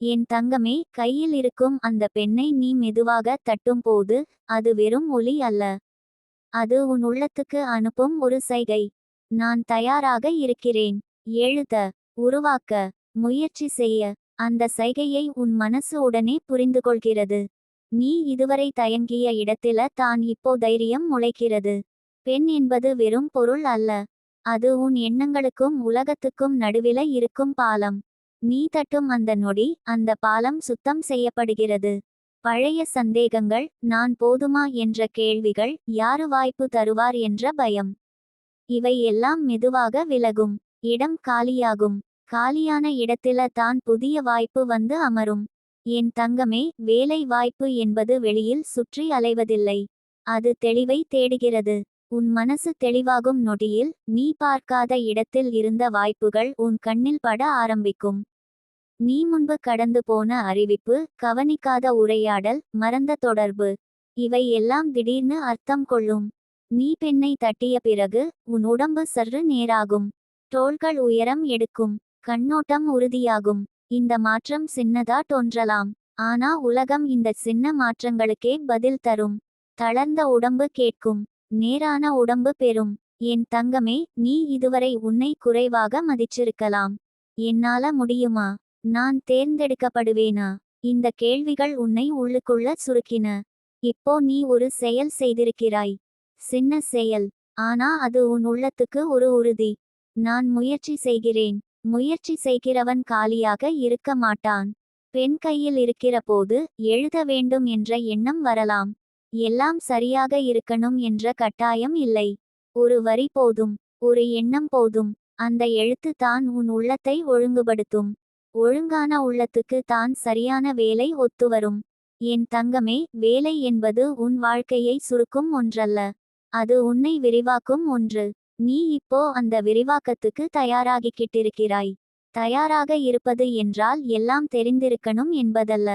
என் தங்கமே கையில் இருக்கும் அந்த பெண்ணை நீ மெதுவாக தட்டும் போது அது வெறும் ஒலி அல்ல. அது உன் உள்ளத்துக்கு அனுப்பும் ஒரு சைகை. நான் தயாராக இருக்கிறேன். எழுத உருவாக்க முயற்சி செய்ய. அந்த சைகையை உன் மனசு உடனே புரிந்து கொள்கிறது நீ இதுவரை தயங்கிய இடத்தில தான் இப்போ தைரியம் முளைக்கிறது. பெண் என்பது வெறும் பொருள் அல்ல. அது உன் எண்ணங்களுக்கும் உலகத்துக்கும் நடுவில இருக்கும் பாலம். நீ தட்டும் அந்த நொடி அந்த பாலம் சுத்தம் செய்யப்படுகிறது. பழைய சந்தேகங்கள் நான் போதுமா என்ற கேள்விகள் யாரு வாய்ப்பு தருவார் என்ற பயம். இவை எல்லாம் மெதுவாக விலகும். இடம் காலியாகும். காலியான இடத்தில தான் புதிய வாய்ப்பு வந்து அமரும். என் தங்கமே வேலை வாய்ப்பு என்பது வெளியில் சுற்றி அலைவதில்லை. அது தெளிவை தேடுகிறது. உன் மனசு தெளிவாகும் நொடியில் நீ பார்க்காத இடத்தில் இருந்த வாய்ப்புகள் உன் கண்ணில் பட ஆரம்பிக்கும். நீ முன்பு கடந்து போன அறிவிப்பு கவனிக்காத உரையாடல் மறந்த தொடர்பு. இவை எல்லாம் திடீர்னு அர்த்தம் கொள்ளும். நீ பெண்ணை தட்டிய பிறகு உன் உடம்பு சற்று நேராகும். தோள்கள் உயரம் எடுக்கும். கண்ணோட்டம் உறுதியாகும். இந்த மாற்றம் சின்னதா தோன்றலாம். ஆனா உலகம் இந்த சின்ன மாற்றங்களுக்கே பதில் தரும். தளர்ந்த உடம்பு கேட்கும். நேரான உடம்பு பெறும். என் தங்கமே நீ இதுவரை உன்னை குறைவாக மதிச்சிருக்கலாம். என்னால முடியுமா? நான் தேர்ந்தெடுக்கப்படுவேனா? இந்த கேள்விகள் உன்னை உள்ளுக்குள்ள சுருக்கின. இப்போ நீ ஒரு செயல் செய்திருக்கிறாய். சின்ன செயல். ஆனா அது உன் உள்ளத்துக்கு ஒரு உறுதி. நான் முயற்சி செய்கிறேன். முயற்சி செய்கிறவன் காலியாக இருக்க மாட்டான். பெண் கையில் இருக்கிற போது எழுத வேண்டும் என்ற எண்ணம் வரலாம். எல்லாம் சரியாக இருக்கணும் என்ற கட்டாயம் இல்லை. ஒரு வரி போதும். ஒரு எண்ணம் போதும். அந்த எழுத்து தான் உன் உள்ளத்தை ஒழுங்குபடுத்தும். ஒழுங்கான உள்ளத்துக்கு தான் சரியான வேலை ஒத்துவரும் என் தங்கமே வேலை என்பது உன் வாழ்க்கையை சுருக்கும் ஒன்றல்ல. அது உன்னை விரிவாக்கும் ஒன்று. நீ இப்போ அந்த விரிவாக்கத்துக்கு தயாராகிக்கிட்டிருக்கிறாய். தயாராக இருப்பது என்றால் எல்லாம் தெரிந்திருக்கணும் என்பதல்ல.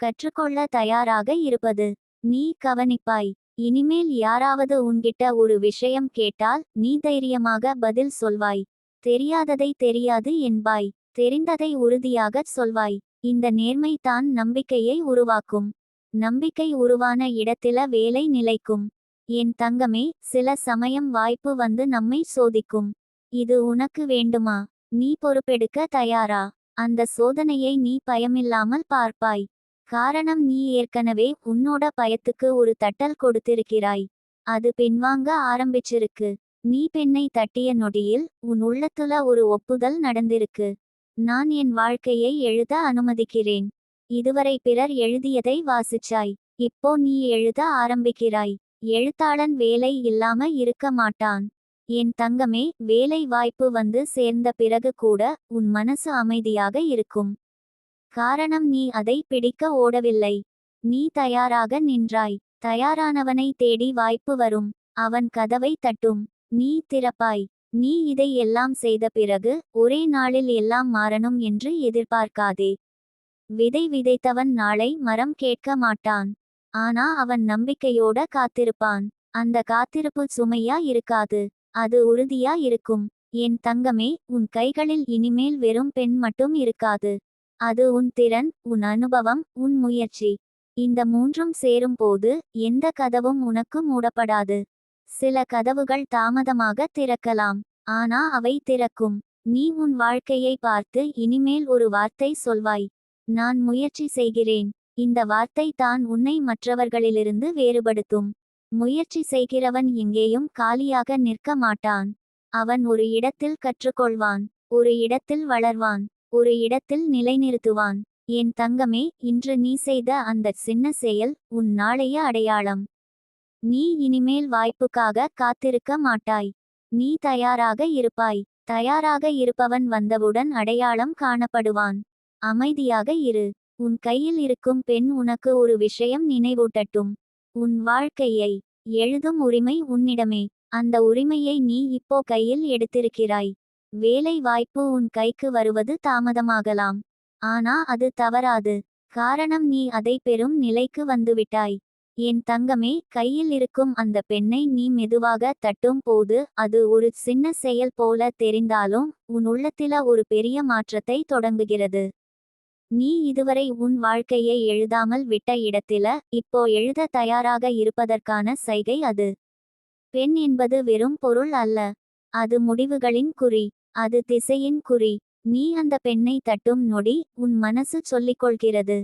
கற்றுக்கொள்ள தயாராக இருப்பது. நீ கவனிப்பாய். இனிமேல் யாராவது உன்கிட்ட ஒரு விஷயம் கேட்டால் நீ தைரியமாக பதில் சொல்வாய். தெரியாததை தெரியாது என்பாய். தெரிந்ததை உறுதியாகச் சொல்வாய். இந்த நேர்மை தான் நம்பிக்கையை உருவாக்கும். நம்பிக்கை உருவான இடத்தில வேலை நிலைக்கும். என் தங்கமே சில சமயம் வாய்ப்பு வந்து நம்மை சோதிக்கும். இது உனக்கு வேண்டுமா? நீ பொறுப்பெடுக்க தயாரா? அந்த சோதனையை நீ பயமில்லாமல் பார்ப்பாய். காரணம் நீ ஏற்கனவே உன்னோட பயத்துக்கு ஒரு தட்டல் கொடுத்திருக்கிறாய். அது பின்வாங்க ஆரம்பிச்சிருக்கு. நீ பெண்ணை தட்டிய நொடியில் உன் உள்ளத்துல ஒரு ஒப்புதல் நடந்திருக்கு. நான் என் வாழ்க்கையை எழுத அனுமதிக்கிறேன். இதுவரை பிறர் எழுதியதை வாசிச்சாய். இப்போ நீ எழுத ஆரம்பிக்கிறாய். எழுத்தாளன் வேலை இல்லாம இருக்க மாட்டான். என் தங்கமே வேலை வாய்ப்பு வந்து சேர்ந்த பிறகு கூட உன் மனசு அமைதியாக இருக்கும். காரணம் நீ அதை பிடிக்க ஓடவில்லை. நீ தயாராக நின்றாய். தயாரானவனை தேடி வாய்ப்பு வரும். அவன் கதவை தட்டும். நீ திறப்பாய். நீ இதை எல்லாம் செய்த பிறகு ஒரே நாளில் எல்லாம் மாறணும் என்று எதிர்பார்க்காதே. விதை விதைத்தவன் நாளை மரம் கேட்க மாட்டான். ஆனா அவன் நம்பிக்கையோட காத்திருப்பான். அந்த காத்திருப்பு சுமையா இருக்காது. அது உறுதியா இருக்கும். என் தங்கமே உன் கைகளில் இனிமேல் வெறும் பெண் மட்டும் இருக்காது. அது உன் திறன் உன் அனுபவம் உன் முயற்சி. இந்த மூன்றும் சேரும் போது எந்த கதவும் உனக்கு மூடப்படாது. சில கதவுகள் தாமதமாக திறக்கலாம். ஆனா அவை திறக்கும். நீ உன் வாழ்க்கையை பார்த்து இனிமேல் ஒரு வார்த்தை சொல்வாய். நான் முயற்சி செய்கிறேன். இந்த வார்த்தை தான் உன்னை மற்றவர்களிலிருந்து வேறுபடுத்தும். முயற்சி செய்கிறவன் எங்கேயும் காலியாக நிற்க மாட்டான். அவன் ஒரு இடத்தில் கற்றுக்கொள்வான். ஒரு இடத்தில் வளர்வான். ஒரு இடத்தில் நிலைநிறுத்துவான். என் தங்கமே இன்று நீ செய்த அந்த சின்ன செயல் உன் நாளைய அடையாளம். நீ இனிமேல் வாய்ப்புக்காக காத்திருக்க மாட்டாய். நீ தயாராக இருப்பாய். தயாராக இருப்பவன் வந்தவுடன் அடையாளம் காணப்படுவான். அமைதியாக இரு. உன் கையில் இருக்கும் பெண் உனக்கு ஒரு விஷயம் நினைவூட்டட்டும். உன் வாழ்க்கையை எழுதும் உரிமை உன்னிடமே. அந்த உரிமையை நீ இப்போ கையில் எடுத்திருக்கிறாய். வேலை வாய்ப்பு உன் கைக்கு வருவது தாமதமாகலாம். ஆனா அது தவறாது. காரணம் நீ அதை பெறும் நிலைக்கு வந்துவிட்டாய். என் தங்கமே கையில் இருக்கும் அந்த பெண்ணை நீ மெதுவாக தட்டும் போது அது ஒரு சின்ன செயல் போல தெரிந்தாலும் உன் உள்ளத்தில ஒரு பெரிய மாற்றத்தை தொடங்குகிறது. நீ இதுவரை உன் வாழ்க்கையை எழுதாமல் விட்ட இடத்தில இப்போ எழுத தயாராக இருப்பதற்கான சைகை அது. பெண் என்பது வெறும் பொருள் அல்ல. அது முடிவுகளின் குறி. அது திசையின் குறி. நீ அந்த பெண்ணை தட்டும் நொடி உன் மனசு சொல்லிக்கொள்கிறது.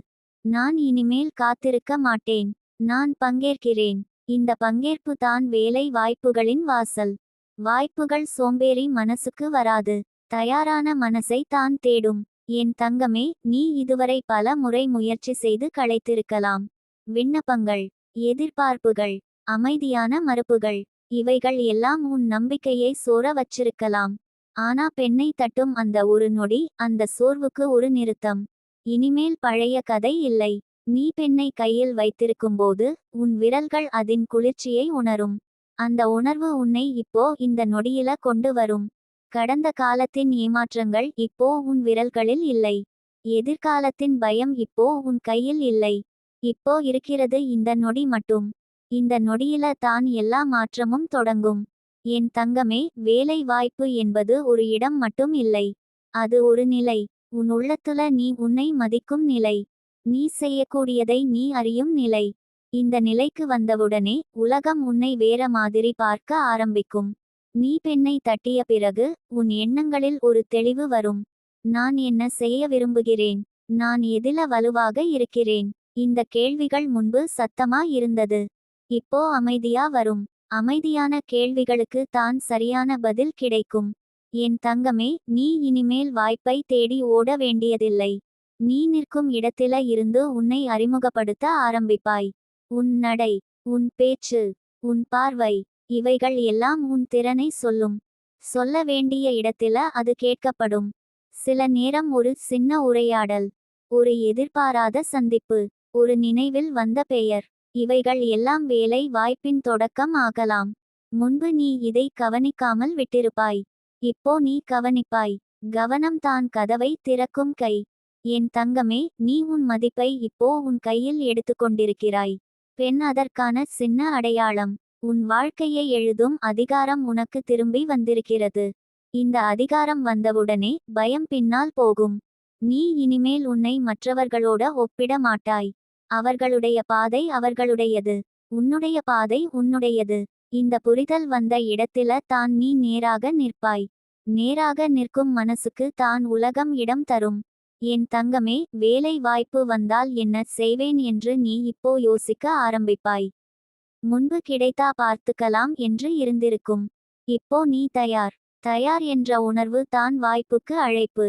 நான் இனிமேல் காத்திருக்க மாட்டேன். நான் பங்கேற்கிறேன். இந்த பங்கேற்பு தான் வேலை வாய்ப்புகளின் வாசல். வாய்ப்புகள் சோம்பேறி மனசுக்கு வராது. தயாரான மனசை தான் தேடும். என் தங்கமே நீ இதுவரை பல முறை முயற்சி செய்து களைத்திருக்கலாம். விண்ணப்பங்கள் எதிர்பார்ப்புகள் அமைதியான மறுப்புகள் இவைகள் எல்லாம் உன் நம்பிக்கையை சோர வச்சிருக்கலாம். ஆனா பெண்ணை தட்டும் அந்த ஒரு நொடி அந்த சோர்வுக்கு ஒரு நிறுத்தம். இனிமேல் பழைய கதை இல்லை. நீ பெண்ணை கையில் வைத்திருக்கும்போது உன் விரல்கள் அதன் குளிர்ச்சியை உணரும். அந்த உணர்வு உன்னை இப்போ இந்த நொடியில கொண்டு வரும். கடந்த காலத்தின் ஏமாற்றங்கள் இப்போ உன் விரல்களில் இல்லை. எதிர்காலத்தின் பயம் இப்போ உன் கையில் இல்லை. இப்போ இருக்கிறது இந்த நொடி மட்டும். இந்த நொடியில தான் எல்லா மாற்றமும் தொடங்கும். என் தங்கமே வேலை வாய்ப்பு என்பது ஒரு இடம் மட்டும் இல்லை. அது ஒரு நிலை. உன் உள்ளத்துல நீ உன்னை மதிக்கும் நிலை. நீ செய்யக்கூடியதை நீ அறியும் நிலை. இந்த நிலைக்கு வந்தவுடனே உலகம் உன்னை வேற மாதிரி பார்க்க ஆரம்பிக்கும். நீ பெண்ணை தட்டிய பிறகு உன் எண்ணங்களில் ஒரு தெளிவு வரும். நான் என்ன செய்ய விரும்புகிறேன்? நான் எதில வலுவாக இருக்கிறேன்? இந்த கேள்விகள் முன்பு சத்தமா இருந்தது. இப்போ அமைதியா வரும். அமைதியான கேள்விகளுக்கு தான் சரியான பதில் கிடைக்கும். என் தங்கமே நீ இனிமேல் வாய்ப்பை தேடி ஓட வேண்டியதில்லை. நீ நிற்கும் இடத்தில இருந்து உன்னை அறிமுகப்படுத்த ஆரம்பிப்பாய். உன் நடை உன் பேச்சு உன் பார்வை இவைகள் எல்லாம் உன் திறனை சொல்லும். சொல்ல வேண்டிய இடத்தில அது கேட்கப்படும். சில நேரம் ஒரு சின்ன உரையாடல் ஒரு எதிர்பாராத சந்திப்பு ஒரு நினைவில் வந்த பெயர் இவைகள் எல்லாம் வேலை வாய்ப்பின் தொடக்கம் ஆகலாம். முன்பு நீ இதை கவனிக்காமல் விட்டிருப்பாய். இப்போ நீ கவனிப்பாய். கவனம் தான் கதவை திறக்கும் கை. என் தங்கமே நீ உன் மதிப்பை இப்போ உன் கையில் எடுத்துக்கொண்டிருக்கிறாய். பெண் அதற்கான சின்ன அடையாளம். உன் வாழ்க்கையை எழுதும் அதிகாரம் உனக்கு திரும்பி வந்திருக்கிறது. இந்த அதிகாரம் வந்தவுடனே பயம் பின்னால் போகும். நீ இனிமேல் உன்னை மற்றவர்களோட ஒப்பிட மாட்டாய். அவர்களுடைய பாதை அவர்களுடையது. உன்னுடைய பாதை உன்னுடையது. இந்த புரிதல் வந்த இடத்தில தான் நீ நேராக நிற்பாய். நேராக நிற்கும் மனசுக்கு தான் உலகம் இடம் தரும். என் தங்கமே வேலை வாய்ப்பு வந்தால் என்ன செய்வேன் என்று நீ இப்போ யோசிக்க ஆரம்பிப்பாய். முன்பு கிடைத்தா பார்த்துக்கலாம் என்று இருந்திருக்கும். இப்போ நீ தயார். தயார் என்ற உணர்வு தான் வாய்ப்புக்கு அழைப்பு.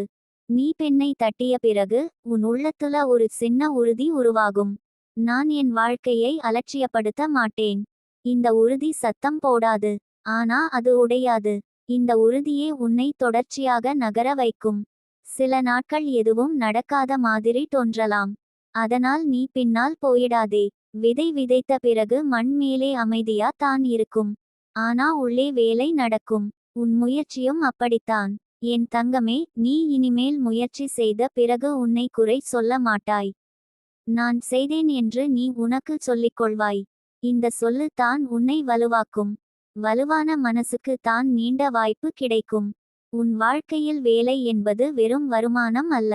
நீ பெண்ணை தட்டிய பிறகு உன் உள்ளத்துல ஒரு சின்ன உறுதி உருவாகும். நான் என் வாழ்க்கையை அலட்சியப்படுத்த மாட்டேன். இந்த உறுதி சத்தம் போடாது. ஆனா அது உடையாது. இந்த உறுதியே உன்னை தொடர்ச்சியாக நகர வைக்கும். சில நாட்கள் எதுவும் நடக்காத மாதிரி தோன்றலாம். அதனால் நீ பின்னால் போயிடாதே. விதை விதைத்த பிறகு மண் மேலே அமைதியா தான் இருக்கும். ஆனா உள்ளே வேலை நடக்கும். உன் முயற்சியும் அப்படித்தான். என் தங்கமே நீ இனிமேல் முயற்சி செய்த பிறகு உன்னை குறை சொல்ல மாட்டாய். நான் செய்தேன் என்று நீ உனக்கு சொல்லிக் கொள்வாய் இந்த சொல்லு தான் உன்னை வலுவாக்கும். வலுவான மனசுக்கு தான் நீண்ட வாய்ப்பு கிடைக்கும். உன் வாழ்க்கையில் வேலை என்பது வெறும் வருமானம் அல்ல.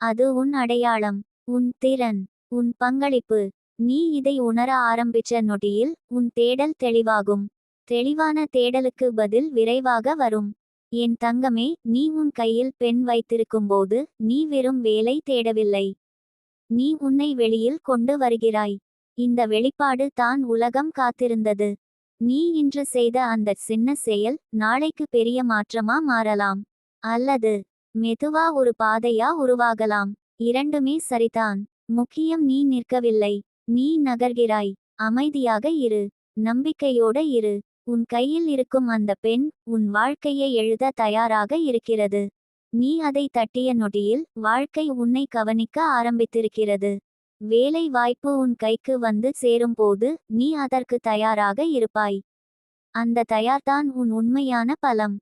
அது உன் அடையாளம் உன் திறன் உன் பங்களிப்பு. நீ இதை உணர ஆரம்பிச்ச நொடியில் உன் தேடல் தெளிவாகும். தெளிவான தேடலுக்கு பதில் விரைவாக வரும். என் தங்கமே நீ உன் கையில் பெண் வைத்திருக்கும்போது நீ வெறும் வேலை தேடவில்லை. நீ உன்னை வெளியில் கொண்டு வருகிறாய். இந்த வெளிப்பாடு தான் உலகம் காத்திருந்தது. நீ இன்று செய்த அந்த சின்ன செயல் நாளைக்கு பெரிய மாற்றமா மாறலாம். அல்லது மெதுவா ஒரு பாதையா உருவாகலாம். இரண்டுமே சரிதான். முக்கியம் நீ நிற்கவில்லை. நீ நகர்கிறாய். அமைதியாக இரு. நம்பிக்கையோட இரு. உன் கையில் இருக்கும் அந்த பெண் உன் வாழ்க்கையை எழுத தயாராக இருக்கிறது. நீ அதை தட்டிய நொடியில் வாழ்க்கை உன்னை கவனிக்க ஆரம்பித்திருக்கிறது. வேலை வாய்ப்பு உன் கைக்கு வந்து சேரும்போது நீ அதற்கு தயாராக இருப்பாய். அந்த தயார்தான் உன் உண்மையான பலம்.